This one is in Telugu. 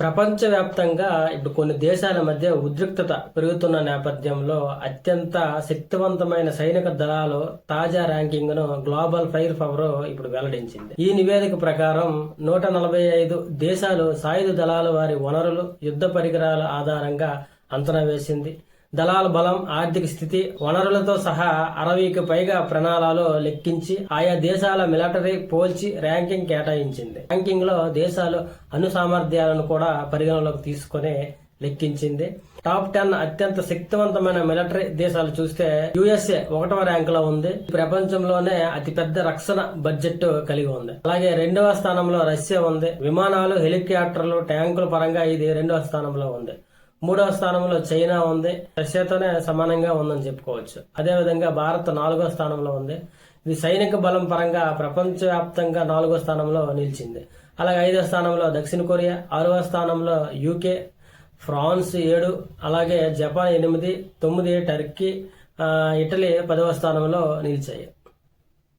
ప్రపంచవ్యాప్తంగా ఇప్పుడు కొన్ని దేశాల మధ్య ఉద్రిక్తత పెరుగుతున్న నేపథ్యంలో అత్యంత శక్తివంతమైన సైనిక దళాలు తాజా ర్యాంకింగ్ను గ్లోబల్ ఫైర్ పవర్ ఇప్పుడు వెల్లడించింది. ఈ నివేదిక ప్రకారం నూట నలభై ఐదు దేశాలు సాయుధ దళాలు వారి వనరులు యుద్ధ పరికరాల ఆధారంగా అంచనా వేసింది. దళాల బలం ఆర్థిక స్థితి వనరులతో సహా అరవైకి పైగా ప్రణాళాలు లెక్కించి ఆయా దేశాల మిలిటరీ పోల్చి ర్యాంకింగ్ కేటాయించింది. ర్యాంకింగ్లో దేశాలు అణు సామర్థ్యాలను కూడా పరిగణలోకి తీసుకుని లెక్కించింది. టాప్ టెన్ అత్యంత శక్తివంతమైన మిలిటరీ దేశాలు చూస్తే యుఎస్ఏ ఒకటవ ర్యాంక్లో ఉంది ప్రపంచంలోనే అతిపెద్ద రక్షణ బడ్జెట్ కలిగి ఉంది. అలాగే రెండవ స్థానంలో రష్యా ఉంది. విమానాలు హెలికాప్టర్లు ట్యాంకుల పరంగా ఇది రెండవ స్థానంలో ఉంది. మూడవ స్థానంలో చైనా ఉంది. రష్యాతోనే సమానంగా ఉందని చెప్పుకోవచ్చు. అదేవిధంగా భారత్ నాలుగో స్థానంలో ఉంది. ఇది సైనిక బలం పరంగా ప్రపంచవ్యాప్తంగా నాలుగో స్థానంలో నిలిచింది. అలాగే ఐదో స్థానంలో దక్షిణ కొరియా ఆరవ స్థానంలో యూకే ఫ్రాన్స్ ఏడు అలాగే జపాన్ ఎనిమిది తొమ్మిది టర్కీ ఇటలీ పదవ స్థానంలో నిలిచాయి.